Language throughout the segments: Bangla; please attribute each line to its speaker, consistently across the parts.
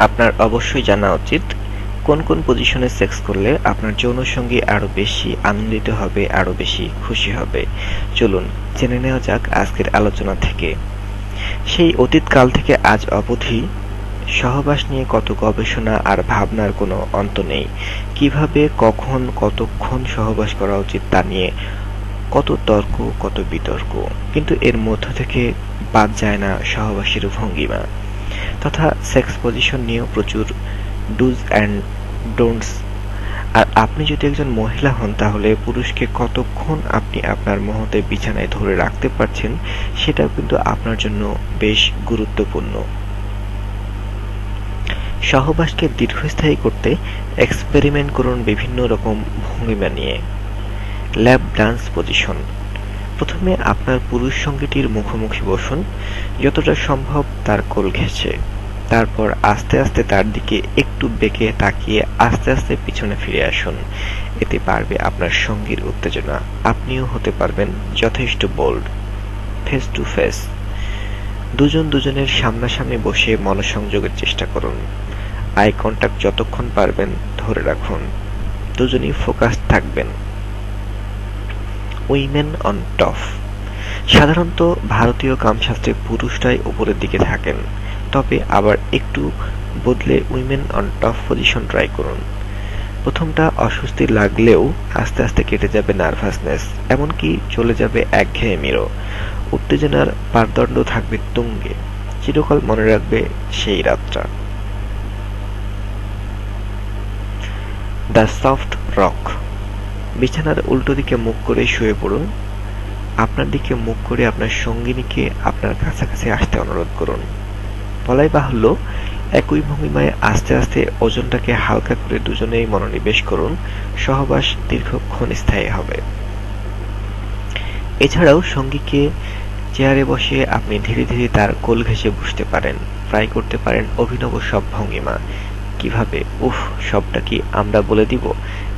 Speaker 1: আপনার অবশ্যই জানা উচিত কোন কোন পজিশনে সেক্স করলে আপনার যৌনসঙ্গী আরও বেশি আনন্দিত হবে আরও বেশি খুশি হবে। চলুন, জেনে নেওয়া যাক আজকের আলোচনা থেকে। সেই অতীতকাল থেকে আজ অবধি সহবাস নিয়ে কত গবেষণা আর ভাবনার কোনো অন্ত নেই। কীভাবে, কখন, কতক্ষণ সহবাস করা উচিত তা নিয়ে কত তর্ক, কত বিতর্ক। কিন্তু এর মধ্য থেকে বাদ যায় না সহবাসের ভঙ্গিমা। তথা সেক্স পজিশন নিয়েও প্রচুর ডুজ অ্যান্ড ডোন্টস আর আপনি যদি একজন মহিলা হন, তাহলে পুরুষকে কতক্ষণ আপনি আপনার মহতে বিছানায় ধরে রাখতে পারছেন, সেটাও কিন্তু আপনার জন্য বেশ গুরুত্বপূর্ণ। সহবাসকে দীর্ঘস্থায়ী করতে এক্সপেরিমেন্ট করুন বিভিন্ন রকম ভঙ্গিমা নিয়ে। ল্যাব ডান্স পজিশন প্রথমে আপনার পুরুষ সঙ্গীটির মুখোমুখি বসুন, যতটা সম্ভব তার কোল ঘেঁষে। তারপর আস্তে আস্তে তার দিকে একটু বেঁকে তাকিয়ে আস্তে আস্তে পিছনে ফিরে আসুন। এতে পারবে আপনার সঙ্গীর উত্তেজনা। আপনিও হতে পারবেন যথেষ্ট বোল্ড ফেস টু ফেস দুজন দুজনের সামনাসামনি বসে মনসংযোগের চেষ্টা করুন। আই কন্টাক্ট যতক্ষণ পারবেন ধরে রাখুন। দুজনই ফোকাস থাকবেন। উইমেন অন টপ সাধারণত ভারতীয় কামশাস্ত্রে পুরুষরাই উপরের দিকে থাকেন। তবে আবার একটু বদলে women on top position try করুন। প্রথমটা অস্বস্তি লাগলেও আস্তে আস্তে কেটে যাবে নার্ভাসনেস এমনকি চলে যাবে একঘেয়েমিরও। উত্তেজনার পারদণ্ড থাকবে তুঙ্গে, চিরকাল মনে রাখবে সেই রাতটা। দ্য সফট রক বিছানার উল্টো দিকে মুখ করে শুয়ে পড়ুন। আপনার দিকে মুখ করে আপনার সঙ্গিনীকে আপনার কাছাকাছি আসতে অনুরোধ করুন। বলাই বাহুল্য, একই ভঙ্গিমায় আস্তে আস্তে ওজনটাকে হালকা করে দুজনেই মনোনিবেশ করুন। সহবাস দীর্ঘক্ষণ স্থায়ী হবে। এছাড়াও সঙ্গীকে চেয়ারে বসে আপনি ধীরে ধীরে তার কোল ঘেঁষে বসতে পারেন। ট্রাই করতে পারেন অভিনব সব ভঙ্গিমা। কীভাবে? উফ, সবটা কি আমরা বলে দিব?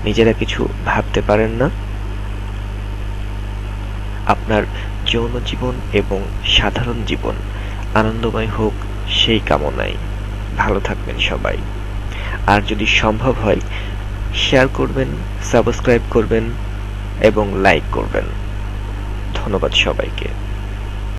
Speaker 1: নিজেরা কিছু ভাবতে পারেন না। আপনার যৌন জীবন এবং সাধারণ জীবন আনন্দময় হোক, সেই কামনায়। ভালো থাকবেন সবাই। আর যদি সম্ভব হয় শেয়ার করবেন সাবস্ক্রাইব করবেন এবং লাইক করবেন। ধন্যবাদ সবাইকে।